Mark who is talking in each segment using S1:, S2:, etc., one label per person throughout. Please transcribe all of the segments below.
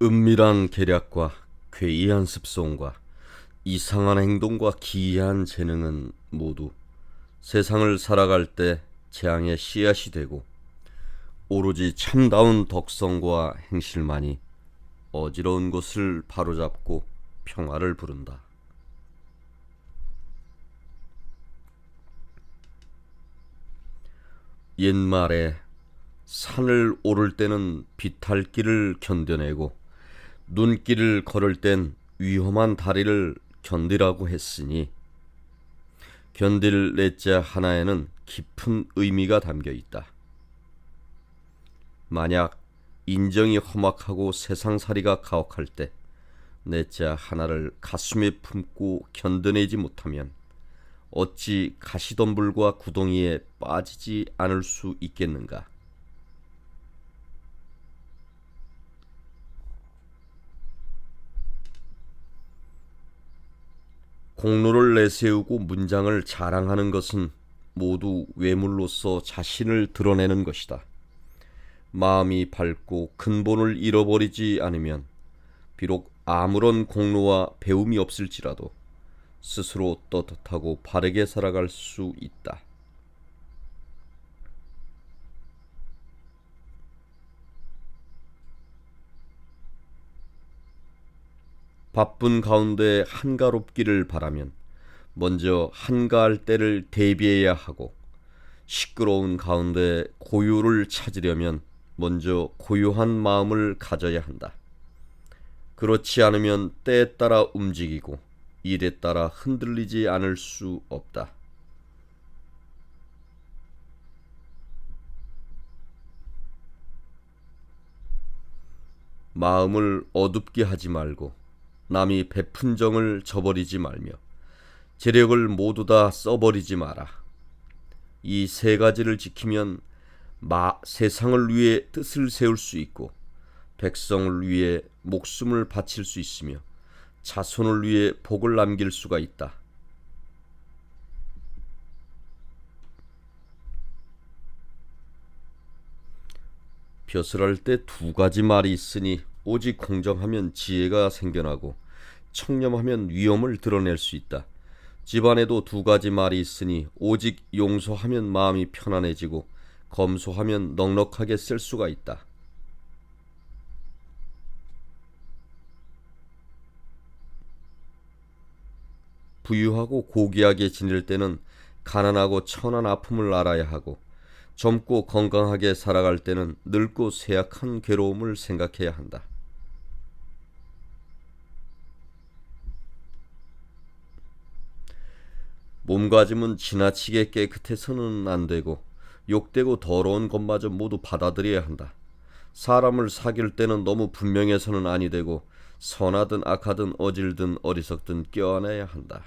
S1: 은밀한 계략과 괴이한 습성과 이상한 행동과 기이한 재능은 모두 세상을 살아갈 때 재앙의 씨앗이 되고 오로지 참다운 덕성과 행실만이 어지러운 것을 바로잡고 평화를 부른다. 옛말에 산을 오를 때는 비탈길을 견뎌내고 눈길을 걸을 땐 위험한 다리를 견디라고 했으니 견딜 넷자 하나에는 깊은 의미가 담겨 있다. 만약 인정이 험악하고 세상살이가 가혹할 때 넷자 하나를 가슴에 품고 견뎌내지 못하면 어찌 가시덤불과 구덩이에 빠지지 않을 수 있겠는가? 공로를 내세우고 문장을 자랑하는 것은 모두 외물로서 자신을 드러내는 것이다. 마음이 밝고 근본을 잃어버리지 않으면 비록 아무런 공로와 배움이 없을지라도 스스로 떳떳하고 바르게 살아갈 수 있다. 바쁜 가운데 한가롭기를 바라면 먼저 한가할 때를 대비해야 하고 시끄러운 가운데 고요를 찾으려면 먼저 고요한 마음을 가져야 한다. 그렇지 않으면 때에 따라 움직이고 일에 따라 흔들리지 않을 수 없다. 마음을 어둡게 하지 말고 남이 베푼 정을 저버리지 말며 재력을 모두 다 써버리지 마라. 이 세 가지를 지키면 마, 세상을 위해 뜻을 세울 수 있고 백성을 위해 목숨을 바칠 수 있으며 자손을 위해 복을 남길 수가 있다. 벼슬할 때 두 가지 말이 있으니 오직 공정하면 지혜가 생겨나고 청렴하면 위엄을 드러낼 수 있다. 집안에도 두 가지 말이 있으니 오직 용서하면 마음이 편안해지고 검소하면 넉넉하게 쓸 수가 있다. 부유하고 고귀하게 지낼 때는 가난하고 천한 아픔을 알아야 하고 젊고 건강하게 살아갈 때는 늙고 쇠약한 괴로움을 생각해야 한다. 몸가짐은 지나치게 깨끗해서는 안 되고 욕되고 더러운 것마저 모두 받아들여야 한다. 사람을 사귈 때는 너무 분명해서는 아니 되고 선하든 악하든 어질든 어리석든 껴안아야 한다.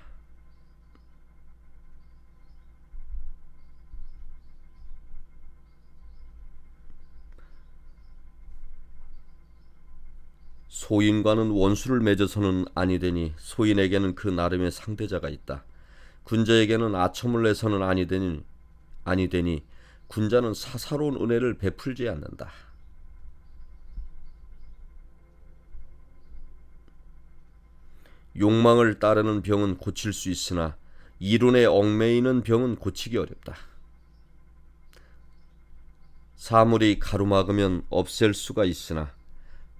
S1: 소인과는 원수를 맺어서는 아니 되니 소인에게는 그 나름의 상대자가 있다. 군자에게는 아첨을 내서는 아니 되니 아니 되니 군자는 사사로운 은혜를 베풀지 않는다. 욕망을 따르는 병은 고칠 수 있으나 이론에 얽매이는 병은 고치기 어렵다. 사물이 가로막으면 없앨 수가 있으나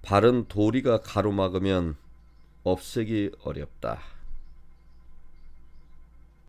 S1: 바른 도리가 가로막으면 없애기 어렵다.